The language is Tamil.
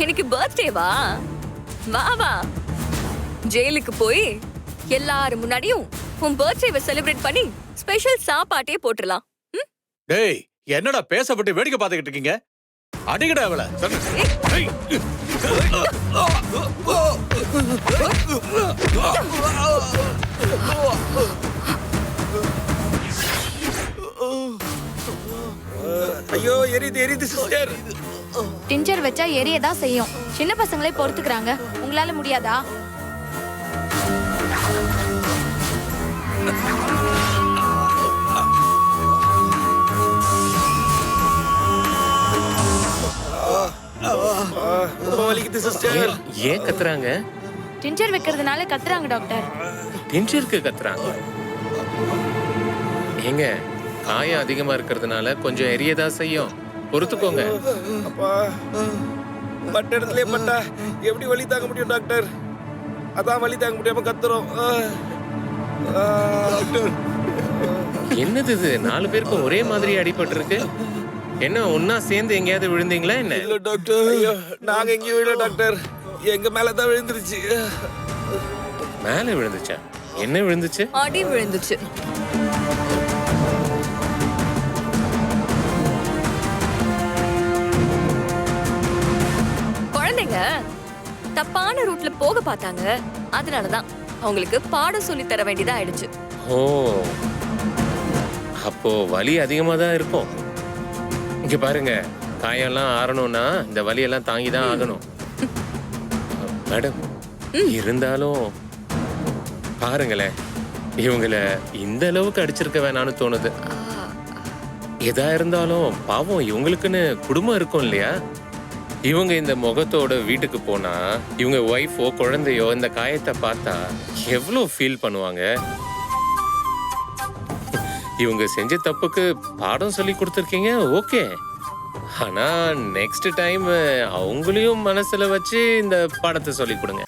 இன்னைக்கு பர்த்டேவா வா? வா ஜெயிலுக்கு போய் எல்லாரும் முன்னாடியும் உன் பர்த்டேவை செலிப்ரேட் பண்ணி ஸ்பெஷல் சாப்பாட்டே போட்டுடலாம். ம்? டேய் என்னடா பேசப்பட்டு வேடிக்கை பார்த்துக்கிட்டு இருக்கீங்க? அடிக்கடா அவளை. ஐயோ எரியுது எரியுது சிஸ்டர். டிஞ்சர் வச்சா எரிய தான் செய்யும். சின்ன பசங்களே பொறுத்துக்கிறாங்க. உங்களால முடியாதா? ரொம்ப வலிக்குது சிஸ்டர் ஏன் கத்துறாங்க? டிஞ்சர் வைக்கிறதுனால கத்துறாங்க டாக்டர் டென்ஷனுக்கு கத்துறாங்க. ஏங்க காயம் அதிகமா இருக்கிறதுனால கொஞ்சம் எரியதா செய்யும். பொறுத்துக்கோங்க. அப்பா பட்ட இடத்துலயே பட்டா எப்படி வலி தாங்க முடியும் டாக்டர்? அதான் வலி தாங்க முடியாம கத்துறோம். ஆ. ஆ, டாக்டர். என்னது இது? நாலு பேருக்கும் ஒரே மாதிரி அடிபட்டு இருக்கு என்ன ஒன்னா சேர்ந்து எங்கேயாவது விழுந்தீங்களா என்ன? இல்ல டாக்டர். ஐயோ நாங்க எங்கேயும் விழல டாக்டர். எங்க மேல தான் விழுந்துருச்சு. மேல விழுந்துச்சா? என்ன விழுந்துச்சு? அடி விழுந்துச்சு. தப்பான ரூட்ல போக பார்த்தாங்க. அதனாலதான் அவங்களுக்கு பாடம் சொல்லி தர வேண்டியதா ஆயிடுச்சு. ஓ. அப்போ வலி அதிகமா தான் இருக்கும். இங்க பாருங்க காயம்லாம் ஆறணும்னா இந்த வலியெல்லாம் தாங்கி தான் ஆகணும். மேடம் இருந்தாலும் பாருங்களேன் இவங்கள இந்த அளவுக்கு அடிச்சிருக்க வேணாம்னு தோணுது. எதா இருந்தாலும் பாவம் இவங்களுக்குன்னு குடும்பம் இருக்கும் இல்லையா? இவங்க இந்த முகத்தோட வீட்டுக்கு போனா இவங்க ஒய்ஃபோ குழந்தையோ இந்த காயத்தை பார்த்தா எவ்வளோ ஃபீல் பண்ணுவாங்க? இவங்க செஞ்ச தப்புக்கு பாடம் சொல்லி கொடுத்துருக்கீங்க ஓகே ஆனா நெக்ஸ்ட் டைம் அவங்களையும் மனசுல வச்சு இந்த பாடத்தை சொல்லி கொடுங்க.